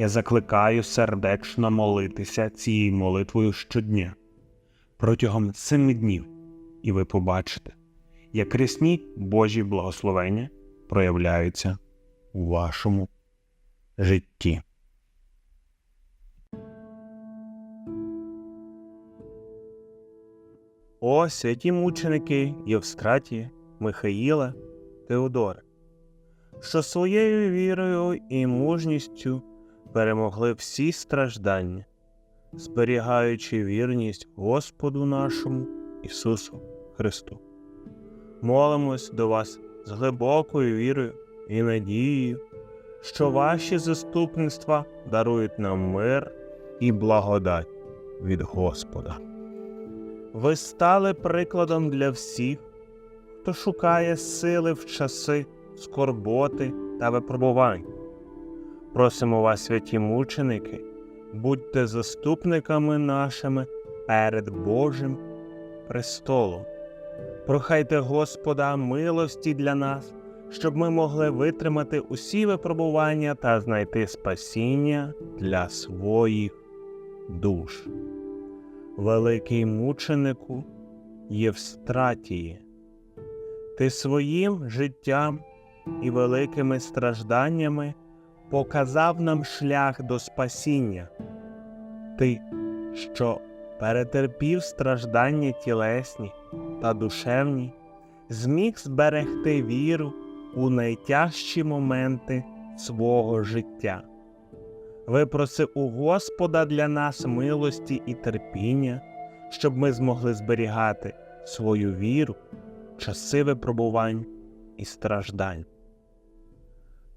Я закликаю сердечно молитися цією молитвою щодня протягом семи днів, і ви побачите, як рясні Божі благословення проявляються у вашому житті. О святі мученики Євстратія, Михаїла, Теодора, що своєю вірою і мужністю перемогли всі страждання, зберігаючи вірність Господу нашому Ісусу Христу. Молимось до вас з глибокою вірою і надією, що ваші заступництва дарують нам мир і благодать від Господа. Ви стали прикладом для всіх, хто шукає сили в часи скорботи та випробувань. Просимо вас, святі мученики, будьте заступниками нашими перед Божим престолом. Прохайте Господа милості для нас, щоб ми могли витримати усі випробування та знайти спасіння для своїх душ. Великий мученику Євстратіє, ти своїм життям і великими стражданнями показав нам шлях до спасіння. Ти, що перетерпів страждання тілесні та душевні, зміг зберегти віру у найтяжчі моменти свого життя. Випроси у Господа для нас милості і терпіння, щоб ми змогли зберігати свою віру, часи випробувань і страждань.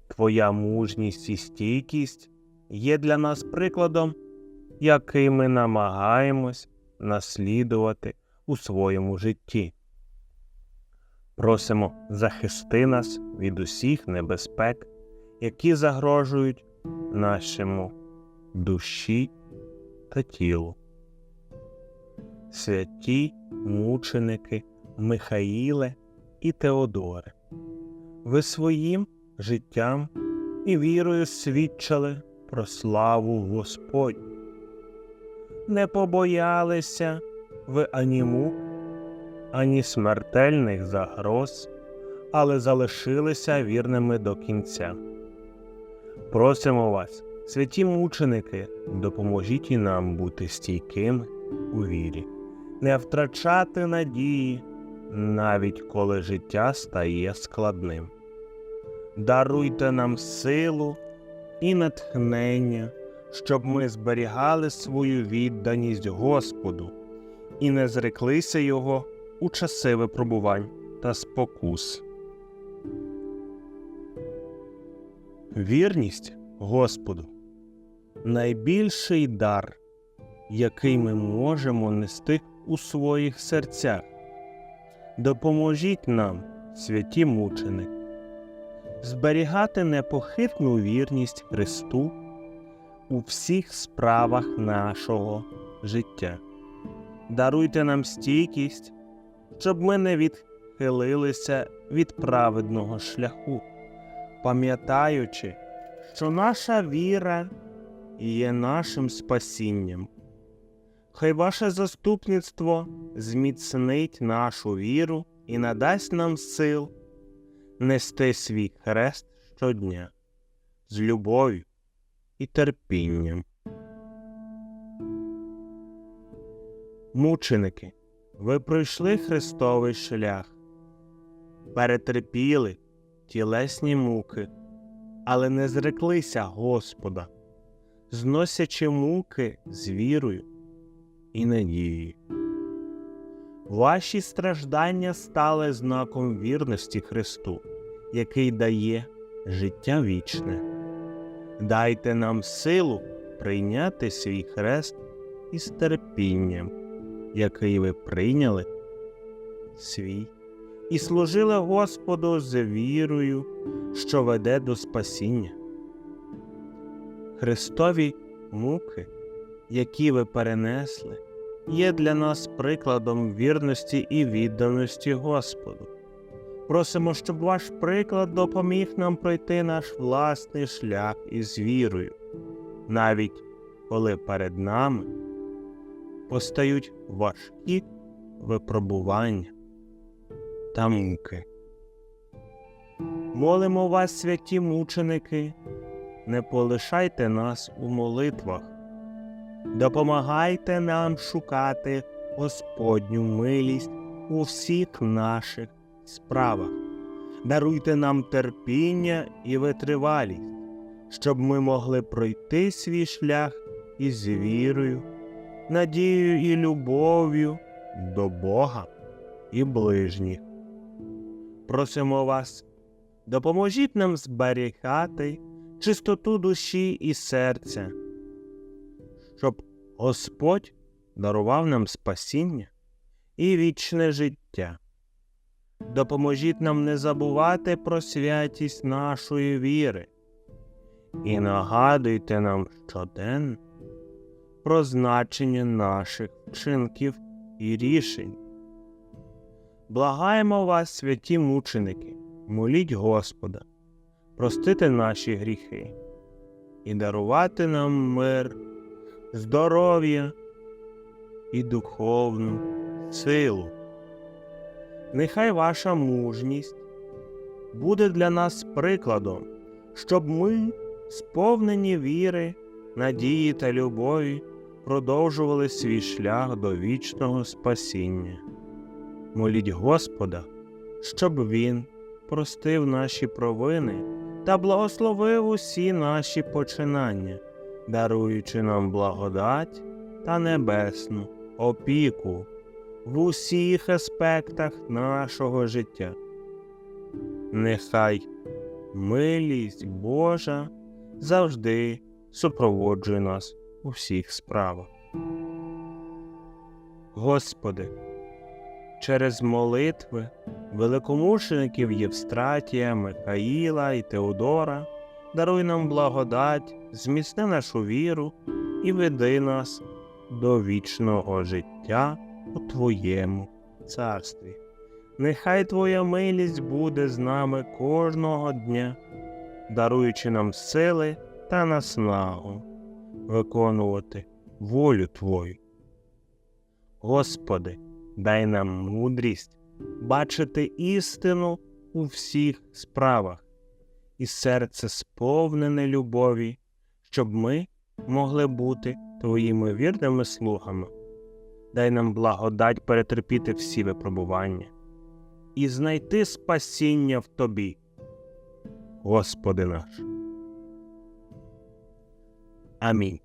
Твоя мужність і стійкість є для нас прикладом, який ми намагаємось наслідувати у своєму житті. Просимо захисти нас від усіх небезпек, які загрожують нашому душі та тілу. Святі мученики Михаїле і Теодоре, ви своїм життям і вірою свідчили про славу Господню. Не побоялися ви ані мук, ані смертельних загроз, але залишилися вірними до кінця. Просимо вас, святі мученики, допоможіть і нам бути стійкими у вірі, не втрачати надії, навіть коли життя стає складним. Даруйте нам силу і натхнення, щоб ми зберігали свою відданість Господу і не зреклися Його у часи випробувань та спокус. Вірність Господу найбільший дар, який ми можемо нести у своїх серцях. Допоможіть нам, святі мученики, зберігати непохитну вірність Христу у всіх справах нашого життя. Даруйте нам стійкість, щоб ми не відхилилися від праведного шляху, пам'ятаючи, що наша віра є нашим спасінням. Хай ваше заступництво зміцнить нашу віру і надасть нам сил нести свій хрест щодня з любов'ю і терпінням. Мученики, ви пройшли Христовий шлях, перетерпіли тілесні муки, але не зреклися Господа, зносячи муки з вірою і надією. Ваші страждання стали знаком вірності Христу, який дає життя вічне. Дайте нам силу прийняти свій хрест із терпінням, який ви прийняли свій, і служили Господу з вірою, що веде до спасіння. Христові муки, які ви перенесли, є для нас прикладом вірності і відданості Господу. Просимо, щоб ваш приклад допоміг нам пройти наш власний шлях із вірою, навіть коли перед нами постають важкі випробування та муки. Молимо вас, святі мученики, не полишайте нас у молитвах, допомагайте нам шукати Господню милість у всіх наших справах. Даруйте нам терпіння і витривалість, щоб ми могли пройти свій шлях із вірою, надією і любов'ю до Бога і ближніх. Просимо вас, допоможіть нам зберігати чистоту душі і серця, щоб Господь дарував нам спасіння і вічне життя. Допоможіть нам не забувати про святість нашої віри і нагадуйте нам щоденно про значення наших вчинків і рішень. Благаємо вас, святі мученики, моліть Господа, простити наші гріхи і дарувати нам мир, здоров'я і духовну силу. Нехай ваша мужність буде для нас прикладом, щоб ми, сповнені віри, надії та любові, продовжували свій шлях до вічного спасіння. Моліть Господа, щоб Він простив наші провини та благословив усі наші починання, даруючи нам благодать та небесну опіку в усіх аспектах нашого життя. Нехай милість Божа завжди супроводжує нас у всіх справах. Господи, через молитви великомучеників Євстратія, Михаїла і Теодора даруй нам благодать, зміцни нашу віру і веди нас до вічного життя у Твоєму царстві. Нехай Твоя милість буде з нами кожного дня, даруючи нам сили та наснагу виконувати волю Твою. Господи, дай нам мудрість бачити істину у всіх справах і серце сповнене любові, щоб ми могли бути Твоїми вірними слугами дай нам благодать перетерпіти всі випробування і знайти спасіння в Тобі, Господи наш. Амінь.